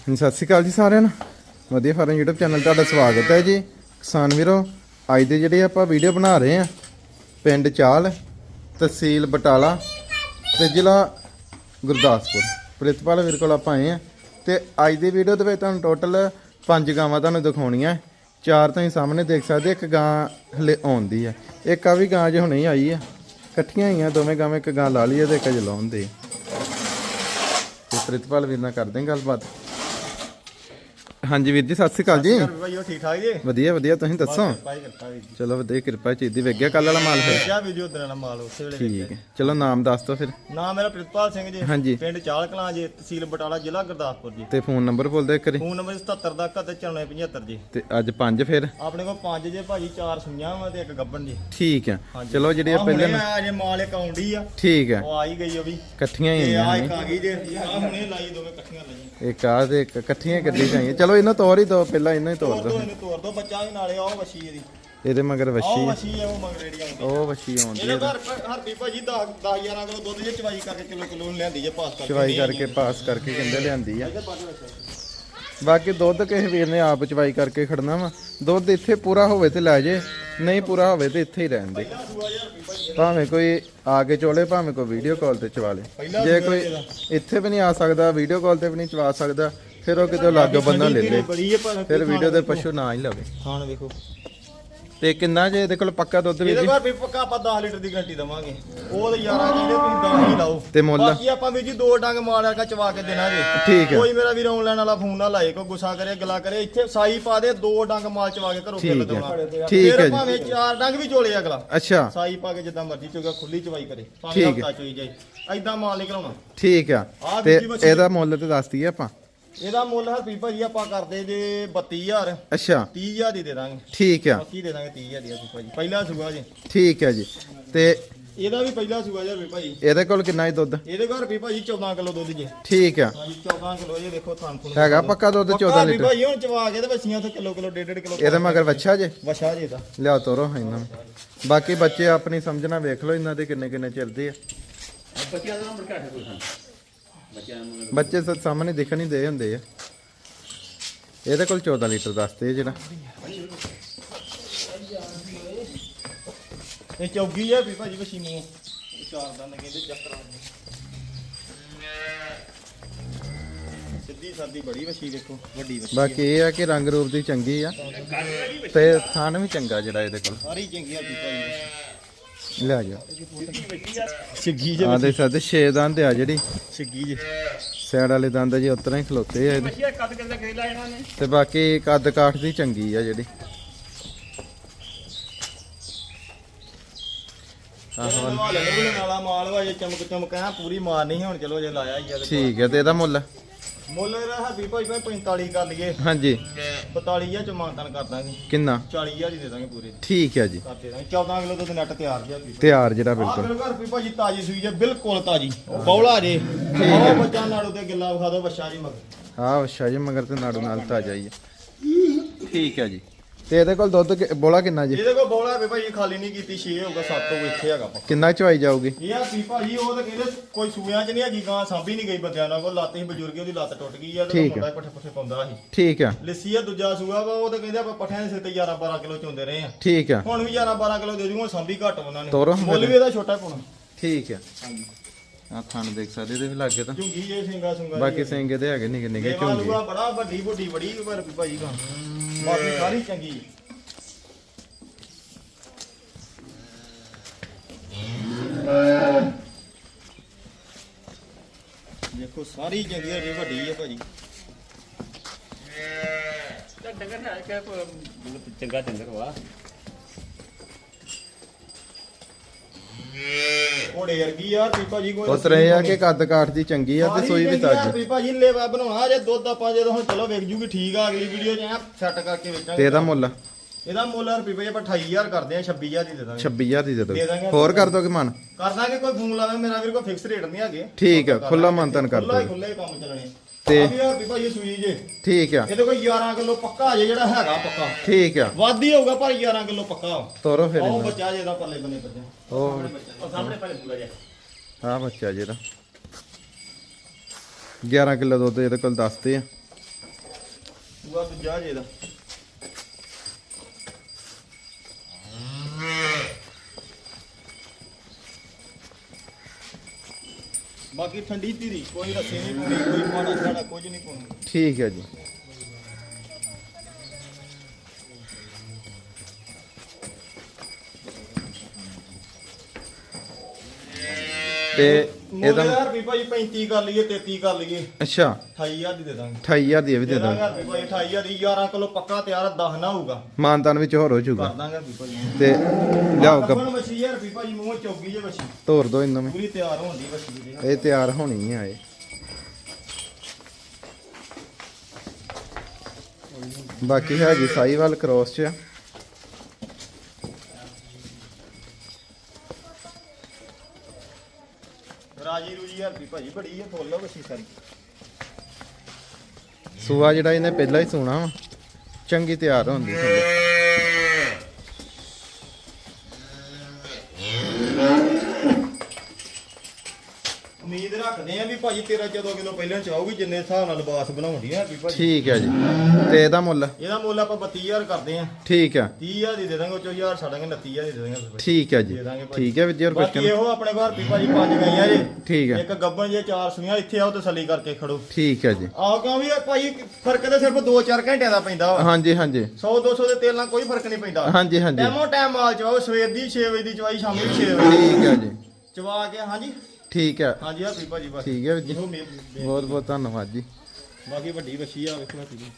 ਹਾਂਜੀ, ਸਤਿ ਸ਼੍ਰੀ ਅਕਾਲ ਜੀ ਸਾਰਿਆਂ ਨੂੰ। ਵਧੀਆ ਫਾਰਮ YouTube ਚੈਨਲ ਤੁਹਾਡਾ ਸਵਾਗਤ ਹੈ ਜੀ। ਕਿਸਾਨ ਵੀਰੋ ਅੱਜ ਦੇ ਜਿਹੜੇ ਆਪਾਂ ਵੀਡੀਓ ਬਣਾ ਰਹੇ ਆ ਪਿੰਡ ਚਾਲ ਤਹਿਸੀਲ ਬਟਾਲਾ ਤੇ ਜ਼ਿਲ੍ਹਾ ਗੁਰਦਾਸਪੁਰ। ਪ੍ਰਿਤਪਾਲ ਵੀਰ ਕੋਲ ਆਪਾਂ ਆਏ ਆ ਤੇ ਅੱਜ ਦੀ ਵੀਡੀਓ ਦੇ ਵਿੱਚ ਤੁਹਾਨੂੰ ਟੋਟਲ ਪੰਜ ਗਾਵਾਂ ਤੁਹਾਨੂੰ ਦਿਖਾਉਣੀਆਂ। ਚਾਰ ਤੁਸੀਂ ਸਾਹਮਣੇ ਦੇਖ ਸਕਦੇ ਇੱਕ ਗਾਂ ਹਲੇ ਆਉਂਦੀ ਆ ਇੱਕ ਆ ਵੀ ਗਾਂ ਜੇ ਹੁਣੇ ਹੀ ਆਈ ਆ ਇਕੱਠੀਆਂ ਹੀ ਆ ਦੋਵੇਂ ਗਾਵਾਂ ਇੱਕ ਗਾਂ ਲਾ ਲਈ ਆ ਤੇ ਇੱਕ ਜਲਾਉਂਦੇ ਤੇ ਪ੍ਰਿਤਪਾਲ ਵੀਰ ਨਾਲ ਕਰਦੇ ਗੱਲਬਾਤ। ਹਾਂਜੀ ਵੀਰ ਜੀ ਸਤਿ ਸ਼੍ਰੀ ਅਕਾਲ ਜੀ। ਭਾਈ ਉਹ ਠੀਕ ਠਾਕ ਜੀ? ਵਧੀਆ ਵਧੀਆ ਤੁਸੀਂ ਦੱਸੋ? ਭਾਈ ਕਿਰਪਾ ਵੀ ਜੀ। ਚਲੋ ਵਧੀਆ ਕਿਰਪਾ ਚੀਜ਼ ਵੇਖ ਗਿਆ ਕੱਲ ਵਾਲਾ ਮਾਲ ਫਿਰ? ਕਿਆ ਵੀਡੀਓ ਉਧਰ ਨਾਲ ਮਾਲ ਉਸੇ ਵੇਲੇ ਠੀਕ ਹੈ। ਚਲੋ ਨਾਮ ਦੱਸ ਦਿਓ ਫਿਰ। ਨਾਮ ਮੇਰਾ ਪ੍ਰਿਤਪਾਲ ਸਿੰਘ ਜੀ ਹਾਂਜੀ। ਪਿੰਡ ਚਾਲ ਕਲਾਂ ਜੀ ਤਹਿਸੀਲ ਬਟਾਲਾ ਜ਼ਿਲ੍ਹਾ ਗੁਰਦਾਸਪੁਰ ਜੀ। ਤੇ ਫੋਨ ਨੰਬਰ ਬੋਲ ਦਿਓ ਇੱਕ ਵਾਰੀ। ਫੋਨ ਨੰਬਰ 77 ਦਾ 9475 ਜੀ। ਤੇ ਅੱਜ ਪੰਜ ਫਿਰ? ਆਪਣੇ ਕੋਲ ਪੰਜ ਜੇ ਭਾਜੀ ਚਾਰ ਸੁਈਆਂ ਵਾ ਤੇ ਇੱਕ ਗੱਬਣ ਜੀ। ਠੀਕ ਆ ਹਾਂਜੀ। ਚਲੋ ਜਿਹੜੀ ਆ ਪਹਿਲੇ ਹੁਣੇ ਆਇਆ ਜੇ ਮਾਲ ਇੱਕ ਆਉਂਦੀ ਆ ਠੀਕ ਆ ਉਹ ਆਈ ਗਈ ਉਹ ਵੀ। ਇਕੱਠੀਆਂ ਹੀ ਆ ਆਈਆਂ ਇੱਕ ਆ ਗਈ ਜੇ। ਆ ਹੁਣੇ ਲਾਈ ਦੋਵੇਂ ਇਕੱਠੀਆਂ ਲਾਈਆਂ। ਇੱਕ ਆ ਤੇ ਇੱਕ ਇਕੱਠੀਆਂ ਕੱਢੀ ਜਾਈਆਂ। ਚਲੋ ਇਹਨਾਂ ਤੋਰ ਹੀ ਦੋ ਪਹਿਲਾਂ ਇਹਨਾਂ ਹੀ ਤੋਰ ਤੋਰ ਦੋ ਦੋ ਇਹਨੂੰ ਤੋਰ ਦੋ ਬੱਚਾ ਵੀ ਨਾਲੇ ਆਹ ਵਸ਼ੀ ਇਹਦੀ। ਇਹਦੇ ਮਗਰ ਆਹ ਵੱਛੀ। ਵਸ਼ੀ ਆ ਉਹ ਮੰਗਰੇੜੀ ਆਉਂਦੀ ਉਹ ਵੱਛੀ ਆਉਂਦੀ ਇਹਦੇ ਹੈ ਘਰ ਹਰਪੀ ਭਾਜੀ 10 10 11 ਕਿਲੋ ਦੁੱਧ ਜੇ ਚਵਾਈ ਕਰਕੇ ਕਿਲੋ ਕਿਲੋ ਨੂੰ ਲਿਆਂਦੀ ਜੇ ਪਾਸ ਕਰਕੇ। ਚਵਾਈ ਕਰਕੇ ਪਾਸ ਕਰਕੇ ਕਹਿੰਦੇ ਲਿਆਂਦੀ ਆ। ਇਹਦੇ ਬਾਅਦ ਵਿੱਚ। ਬਾਕੀ ਦੁੱਧ ਕਿਸੇ ਵੀਰ ਨੇ ਆਪ ਚਵਾਈ ਕਰਕੇ ਖੜਨਾ ਵਾ। ਦੁੱਧ ਇੱਥੇ ਪੂਰਾ ਹੋਵੇ ਤੇ ਲੈ ਜੇ ਨਹੀਂ ਪੂਰਾ ਹੋਵੇ ਤੇ ਇੱਥੇ ਹੀ ਰਹਿਣ ਦੇ। ਭਾਵੇਂ ਕੋਈ ਆ ਕੇ ਚੋਲੇ ਭਾਵੇਂ ਕੋਈ ਵੀਡੀਓ ਕਾਲ ਤੇ ਚਵਾ ਲੇ। ਜੇ ਕੋਈ। ਇੱਥੇ ਵੀ ਨਹੀਂ ਆ ਸਕਦਾ ਵੀਡੀਓ ਕਾਲ ਤੇ ਵੀ ਨਹੀਂ ਚਵਾ ਸਕਦਾ ਫਿਰ ਉਹ ਕਿਤੇ ਲਾਗੋ ਬੰਦਾ ਲੈ ਲੇ। ਬੜੀ ਹੈ ਪਰ ਫਿਰ ਵੀਡੀਓ ਦੇ ਪਸ਼ੂ ਨਾ ਹੀ ਲਵੇ। ਖਾਣ ਵੇਖੋ। ਤੇ ਕਿੰਨਾ ਜੇ ਇਹਦੇ ਕੋਲ ਪੱਕਾ ਦੁੱਧ ਵੀ ਇਹਦੇ ਜੀ? ਘਰ ਵੀ ਪੱਕਾ ਆਪਾਂ 10 ਲੀਟਰ ਦੀ ਗਾਰੰਟੀ ਦਵਾਂਗੇ। ਉਹ ਤੇ ਯਾਰਾਂ ਕਹਿੰਦੇ ਤੁਸੀਂ 10 ਹੀ ਲਾਓ। ਤੇ ਮੁੱਲ? ਬਾਕੀ ਆਪਾਂ ਵੀ ਜੀ ਦੋ ਡੰਗ ਮਾਰਿਆ ਕਾ ਚਵਾ ਕੇ ਦੇਣਾ ਜੀ ਠੀਕ ਹੈ। ਕੋਈ ਮੇਰਾ ਵੀਰ ਆਨਲਾਈਨ ਵਾਲਾ ਫੋਨ ਨਾ ਲਾਏ ਕੋਈ ਗੁੱਸਾ ਕਰੇ ਗਲਾ ਕਰੇ ਇੱਥੇ ਸਾਈ ਪਾ ਦੇ ਦੋ ਡੰਗ ਮਾਲ ਚਵਾ ਕੇ ਘਰੋਂ ਕਿੱਲ ਠੀਕ ਹੈ। ਦੇਣਾ। ਠੀਕ ਹੈ ਜੀ। ਭਾਵੇਂ ਚਾਰ ਡੰਗ ਵੀ ਚੋਲੇ ਅਗਲਾ। ਅੱਛਾ। ਸਾਈ ਪਾ ਕੇ ਜਿੱਦਾਂ ਮਰਜ਼ੀ ਚੋਗਾ ਖੁੱਲੀ ਚਵਾਈ ਕਰੇ। ਠੀਕ ਭਾਵੇਂ ਹੈ। ਹਫਤਾ ਚੋਈ ਜਾਏ। ਐਦਾਂ ਮਾਲ ਨਿਕਲਾਉਣਾ ਠੀਕ ਆ। ਆਹ ਤੇ ਦੂਜੀ ਮੱਛੀ- ਇਹਦਾ ਮੁੱਲ ਤੇ ਦੱਸ ਦਈਏ ਆਪਾਂ। ਇਹਦਾ ਮੁੱਲ ਹਰਪੀ ਭਾਜੀ ਆਪਾਂ ਕਰਦੇ ਜੇ 32000 ਅੱਛਾ। 30000 ਦੀ ਦੇ ਦਾਂਗੇ। ਠੀਕ ਆ। ਬਾਕੀ ਦੇ ਦਾਂਗੇ 30000 ਦੀ ਹਰਪੀ ਭਾਜੀ। ਪਹਿਲਾ ਸੂਆ ਜੀ। ਠੀਕ ਹੈ ਜੀ। ਤੇ ਇਹਦਾ ਵੀ ਪਹਿਲਾ ਸੂਆ ਜੀ ਹਰਪੀ ਭਾਜੀ। ਇਹਦੇ ਕੋਲ ਕਿੰਨਾ ਹੀ ਦੁੱਧ? ਇਹਦੇ ਘਰ ਵੀ ਭਾਜੀ 14 ਕਿਲੋ ਦੁੱਧ ਜੇ। ਠੀਕ ਆ। ਹਾਂਜੀ 14 ਕਿਲੋ ਇਹ ਦੇਖੋ ਫੁੱਲ ਹੈਗਾ ਪੱਕਾ ਦੁੱਧ 14 ਲੀਟਰ। ਭਾਜੀ ਹੁਣ ਚਵਾ ਕੇ ਤੇ ਬੱਸੀਆਂ ਉੱਥੇ ਕਿਲੋ ਕਿਲੋ ਡੇਢ ਡੇਢ ਕਿਲੋ ਇਹਦੇ ਮਗਰ ਵੱਛਾ ਜੇ? ਵਛਾ ਜੇ ਦਾ ਲਿਆ ਤੋਰੋ ਇਹਨਾਂ ਨੂੰ। ਬਾਕੀ ਬੱਚੇ ਆਪਣੀ ਸਮਝਣਾ ਵੇਖ ਲਓ ਇਹਨਾਂ ਦੇ ਕਿੰਨੇ ਕਿੰਨੇ ਚਿਰਦੇ ਆ। ਬੱਚਿਆਂ ਦਾ ਨੰਬਰ ਘੱਟ ਹੈ ਕੋਈ ਬੱਚਿਆਂ ਨੂੰ ਬੱਚੇ ਸ- ਸਾਹਮਣੇ ਦਿਖਣ ਹੀ ਦੇ ਹੁੰਦੇ ਆ। ਇਹਦੇ ਕੋਲ 14 ਲੀਟਰ ਦੱਸਦੇ ਜਿਹੜਾ। ਇਹ ਚੌਗੀ ਆ ਵੀ ਭਾਜੀ ਨੂੰ ਇਹ ਚਾਰ ਦੰਦ ਕਹਿੰਦੇ ਚੱਕਰ ਆਉਂਦੇ ਸਿੱਧੀ ਸਾਦੀ ਬੜੀ ਵਛੀ ਦੇਖੋ ਵੱਡੀ ਵਛੀ ਬਾਕੀ ਇਹ ਆ ਕਿ ਰੰਗ ਰੂਪ ਦੀ ਚੰਗੀ ਆ। ਤੇ ਥਾਨ ਵੀ ਚੰਗਾ ਜਿਹੜਾ ਇਹਦੇ ਕੋਲ। ਸਾਰੀ ਚੰਗੀ ਆ ਵੀ ਭਾਜੀ ਲਿਆ ਜਾ। ਛਿੱਗੀ ਆ ਦੇ ਸਕਦੇ ਛੇ ਦੰਦ ਆ ਜਿਹੜੀ। ਛਿੱਗੀ ਜੇ ਸਾਈਡ ਵਾਲੇ ਦੰਦ ਜੀ ਉਤਰਾ ਹੀ ਖਲੋਤੇ ਆ ਇਹਦੇ। ਕੱਦ ਇਹਨਾਂ ਨੇ। ਤੇ ਬਾਕੀ ਕੱਦ ਕਾਠ ਦੀ ਚੰਗੀ ਆ ਜਿਹੜੀ। ਆਹੋ ਮਾਲ ਵਾਲਾ ਮਾਲ ਵਾ ਜੇ ਚਮਕ ਚਮਕ ਆ ਪੂਰੀ ਮਾਰ ਨਹੀਂ ਹੁਣ ਚਲੋ ਜੇ ਲਾਇਆ ਹੀ ਆ ਤੇ ਠੀਕ ਹੈ ਤੇ ਇਹਦਾ ਮੁੱਲ? ਮੁੱਲ ਇਹਦਾ ਹੱਬੀ ਭਾਈ ਭਾਈ 45 ਕਰ ਲਈਏ। ਹਾਂਜੀ। 45000 ਚ ਮਾਨਤਨ ਕਰ ਦਾਂਗੇ। ਕਿੰਨਾ? 40000 ਦੀ ਦੇ ਦਾਂਗੇ ਪੂਰੇ। ਠੀਕ ਹੈ ਜੀ। ਕਰ ਦੇ ਦਾਂਗੇ। 14 ਕਿਲੋ ਦੁੱਧ ਨੈਟ ਤਿਆਰ ਜਿਆ ਵੀ ਤਿਆਰ ਜਿਹੜਾ ਬਿਲਕੁਲ। ਮੇਰੇ ਘਰ ਵੀ ਭਾਜੀ ਤਾਜੀ ਸੂਈ ਜੇ ਬਿਲਕੁਲ ਤਾਜੀ। ਬੌਲਾ ਜੇ। ਉਹ ਬੱਚਾ ਨਾੜੂ ਤੇ ਗਿੱਲਾ ਵਿਖਾ ਦੋ ਬੱਚਾ ਜੀ ਮਗਰ। ਆਹ ਅੱਛਾ ਜੀ ਮਗਰ ਤੇ ਨਾੜੂ ਨਾਲ ਤਾਜ਼ਾ ਹੀ ਹੈ। ਠੀਕ ਹੈ ਜੀ। ਤੇ ਇਹਦੇ ਕੋਲ ਦੁੱਧ ਕਿ- ਬੋਲਾ ਕਿੰਨਾ ਜੀ? ਇਹਦੇ ਕੋਲ ਬੌਲਾ ਵੀ ਭਾਜੀ ਖਾਲੀ ਨਹੀਂ ਕੀਤੀ 6 ਹੋਊਗਾ 7 ਹੋਊਗਾ ਇੱਥੇ ਹੈਗਾ ਪੱਕਾ। ਕਿੰਨਾ ਚਵਾਈ ਜਾਊਗੀ? ਇਹ ਆ ਵੀ ਭਾਜੀ ਉਹ ਤਾਂ ਕਹਿੰਦੇ ਕੋਈ ਸੂਇਆਂ ਚ ਨਹੀਂ ਹੈਗੀ ਗਾਂ ਸਾਂਭੀ ਨਹੀਂ ਗਈ ਬੰਦਿਆਂ ਨਾਲ ਕੋਲ ਲੱਤ ਹੀ ਬਜ਼ੁਰਗ ਉਹਦੀ ਲੱਤ ਟੁੱਟ ਗਈ ਆ ਤੇ ਠੀਕ ਮੁੰਡਾ ਪੱਠੇ ਪੱਠੇ ਪਾਉਂਦਾ ਸੀ। ਠੀਕ ਆ। ਲੱਸੀ ਆ ਦੂਜਾ ਸੂਆ ਵਾ ਉਹ ਤਾਂ ਕਹਿੰਦੇ ਆਪਾਂ ਪੱਠਿਆਂ ਦੇ ਸਿਰ ਤੇ 11 12 ਕਿਲੋ ਚੋਂਦੇ ਰਹੇ ਆ। ਠੀਕ ਆ। ਹੁਣ ਵੀ 11 12 ਕਿਲੋ ਦੇ ਦੂੰਗਾ ਸਾਂਭੀ ਘੱਟ ਉਹਨਾਂ ਨੇ। ਤੋਰੋ ਮੁੱਲ ਵੀ ਇਹਦਾ ਛੋਟਾ ਪਾਉਣਾ ਠੀਕ ਆ। ਹਾਂਜੀ। ਆ ਥਣ ਦੇਖ ਸਕਦੇ ਇਹਦੇ ਵੀ ਲੱਗੇ ਤਾਂ। ਝੁੰਗੀ ਇਹ ਸਿੰਗਾ ਸੁੰਗਾ ਬਾਕੀ ਸਿੰਘ ਇਹਦੇ ਹੈਗੇ ਨਿੱਕੇ ਨਿੱਕੇ ਝੁੰਗੇ। ਬੜਾ ਵੱਡੀ ਵੱਡੀ ਬੜੀ ਪਰ ਭਾਈ ਗਾ। ਬਾਕੀ ਸਾਰੀ ਚੰਗੀ ਦੇਖੋ, ਸਾਰੀ ਚੰਗੀ ਹੈ ਵੱਡੀ ਹੈ ਭਾਜੀ। ਡੰਗਰ ਹੈ ਚੰਗਾ ਡੰਗਰ ਵਾ। ਘੋੜੇ ਵਰਗੀ ਆ ਵੀ ਭਾਜੀ ਕੋਈ ਉਤਰ ਆ ਕਿ ਕੱਦ ਕਾਠ ਦੀ ਚੰਗੀ ਆ ਤੇ ਸੋਈ ਵੀ ਤਾਜੀ। ਵੀ ਭਾਜੀ ਲੇਵਾ ਬਣਾਉਣਾ ਜੇ ਦੁੱਧ ਆਪਾਂ ਜਦੋਂ ਹੁਣ ਚਲੋ ਵੇਖ ਜੂਗੀ ਠੀਕ ਆ ਅਗਲੀ ਵੀਡੀਓ 'ਚ ਐ ਸੈੱਟ ਕਰਕੇ ਤੇ ਵੇਚਾਂਗੇ ਇਹਦਾ ਮੁੱਲ? ਇਹਦਾ ਮੁੱਲ ਰੁਪਏ ਭਾਈ ਆਪਾਂ 28000 ਕਰਦੇ ਆ 26000 ਦੀ ਦੇ ਦਾਂਗੇ। 26000 ਦੀ ਦੇ ਦੇ ਦੋ ਦਾਂਗੇ। ਹੋਰ ਕਰ ਦੋਗੇ ਮਨ? ਕਰ ਦਾਂਗੇ ਕੋਈ ਫੋਨ ਲਾਵੇ ਮੇਰਾ ਵੀਰ ਕੋਈ ਫਿਕਸ ਰੇਟ ਨਹੀਂ ਹੈਗੇ। ਠੀਕ ਆ, ਖੁੱਲਾ ਮੰਤਨ ਕਰ ਖੁੱਲਾ ਹੀ ਦਿਓ। ਖੁੱਲੇ ਹੀ ਕੰਮ ਚੱਲਣੇ। ਤੇ- ਤੇ ਆ ਵੀ ਯਾਰ ਵੀ ਭਾਈ ਇਹ ਸੂਈ ਜੇ। ਠੀਕ ਆ। ਇਹਦੇ ਕੋਈ 11 ਕਿਲੋ ਪੱਕਾ ਜੇ ਜਿਹੜਾ ਹੈਗਾ ਪੱਕਾ। ਠੀਕ ਆ। ਵੱਧ ਹੀ ਹੋਊਗਾ ਪਰ 11 ਕਿਲੋ ਪੱਕਾ। ਤੋਰੋ ਫਿਰ ਉਹ ਇਹਨੂੰ। ਬੱਚਾ ਜੇ ਦਾ ਪੱਲੇ ਬੰਨੇ ਬੱਚਾ। ਉਹ ਉਹ ਸਾਹਮਣੇ ਪਹਿਲੇ ਪੂਰਾ ਜਿਹਾ ਆ ਬੱਚਾ ਜਿਹੜਾ 11 ਕਿਲੋ ਦੁੱਧ ਇਹਦੇ ਕੋਲ ਦੱਸਦੇ ਆ। ਸੂਆ ਦੂਜਾ ਜੇ ਦਾ। ਬਾਕੀ ਠੰਡੀ ਧੀਰੀ, ਕੋਈ ਰੱਸੇ ਨਹੀਂ ਪਾਉਣੀ, ਕੋਈ ਮਾੜਾ ਸਾੜਾ ਕੁਝ ਨਹੀਂ ਪਾਉਣਾ। ਠੀਕ ਹੈ ਜੀ। ਤੇ ਇਹਦਾ ਇਹਦਾ ਰੁਪਏ ਭਾਈ 35 ਕਰ ਲਈਏ 33 ਕਰ ਲਈਏ। ਅੱਛਾ। 28000 ਦੀ ਦੇ ਦਾਂਗੇ। 28000 ਦੀ ਇਹ ਵੀ ਦੇ ਦਾਂਗੇ। ਦਾਂਗੇ ਰੁਪਏ ਭਾਈ 28000 ਦੀ 11 ਕਿਲੋ ਪੱਕਾ ਤਿਆਰ 10 ਨਾ ਹੋਊਗਾ। ਮਾਨਤਾਨ ਵਿੱਚ ਹੋਰ ਹੋ ਕਰ ਜਾਊਗਾ ਦਾਂਗੇ ਰੁਪਏ ਭਾਈ। ਤੇ ਲਿਆਓ ਕੱਪ ਕੱਪਣ ਮੱਛੀ ਯਾਰ ਰੁਪਏ ਭਾਈ ਮੂੰਹ ਚੌਗੀ ਜੇ ਮੱਛੀ। ਤੋਰ ਦੋ ਇਹਨਾਂ ਵਿੱਚ ਪੂਰੀ ਤਿਆਰ ਹੋਣ ਮੱਛੀ ਦੀ ਇਹ ਤਿਆਰ ਹੋਣੀ ਆ ਇਹ। ਬਾਕੀ ਹੈਗੀ ਸਾਈਵਾਲ ਕ੍ਰੋਸ ਚ। ਆ। ਰਾਜੀ ਰੂਜੀ ਯਾਰ ਭਾਜੀ, ਬੜੀ ਹੈ ਫੁੱਲ ਲਓ ਸਾਰੀ। ਸੂਆ ਜਿਹੜਾ ਇਹਨੇ ਪਹਿਲਾਂ ਹੀ ਸੂਣਾ ਵਾ, ਚੰਗੀ ਤਿਆਰ ਹੁੰਦੀ ਥੱਲੇ। ਉਮੀਦ ਰੱਖਦੇ ਆ ਵੀ ਭਾਜੀ 13 14 ਕਿਲੋ ਪਹਿਲਾਂ ਚਾਹੂਗੀ ਜਿੰਨੇ ਹਿਸਾਬ ਨਾਲ ਲਿਬਾਸ ਬਣਾਉਂਦੀ ਆ ਰੁਪਏ ਭਾਜੀ। ਠੀਕ ਹੈ ਜੀ। ਤੇ ਇਹਦਾ ਮੁੱਲ? ਇਹਦਾ ਮੁੱਲ ਆਪਾਂ 32000 ਕਰਦੇ ਆ। ਠੀਕ ਆ। 30000 ਦੀ ਦੇ ਦਾਂਗੇ ਉਹ ਚੋਂ 1000 ਛੱਡਾਂਗੇ 29000 ਦੀ ਦੇ ਦਾਂਗੇ ਰੁਪਏ ਠੀਕ ਹੈ ਜੀ। ਦੇ ਦਾਂਗੇ ਭਾਜੀ। ਠੀਕ ਹੈ ਵਿਦਿਆ ਬਾਕੀ ਕੁਐਸਚਨ ਇਹੋ ਆਪਣੇ ਘਰ ਵੀ ਭਾਜੀ ਪੰਜ ਗਈਆਂ ਜੇ। ਠੀਕ ਹੈ ਇੱਕ ਗੱਬਣ ਜੇ ਚਾਰ ਸੁਈਆਂ ਇੱਥੇ ਆਓ ਤਸੱਲੀ ਕਰਕੇ ਖੜੋ। ਠੀਕ ਹੈ ਜੀ। ਕਿਉਂ ਵੀ ਇਹ ਭਾਈ ਫ਼ਰਕ ਤਾਂ ਸਿਰਫ 2-4 ਘੰਟਿਆਂ ਦਾ ਪੈਂਦਾ ਵਾ। ਹਾਂਜੀ ਹਾਂਜੀ। 100-200 ਦੇ ਤੇਲ ਨਾਲ ਕੋਈ ਫ਼ਰਕ ਨਹੀਂ ਪੈਂਦਾ। ਹਾਂਜੀ ਹਾਂਜੀ। ਟੈਮੋ ਟੈਮ ਮਾਲ ਚਵਾਓ ਸਵੇਰ ਦੀ 6 ਵਜੇ ਦੀ ਚਵਾਈ ਸ਼ਾਮੀ 6 ਵਜੇ ਠੀਕ ਹੈ ਜੀ। ਚਵਾ ਕੇ ਹਾਂਜੀ। ਠੀਕ ਹੈ ਹਾਂਜੀ ਆ ਭਾਜੀ ਬਸ। ਠੀਕ ਹੈ ਵੀਰ ਜੀ। ਬਹੁਤ ਬਹੁਤ ਧੰਨਵਾਦ ਜੀ। ਬਾਕੀ ਵੱਡੀ ਵੱਛੀ ਆ ਵੇਖੋ ਦੀ।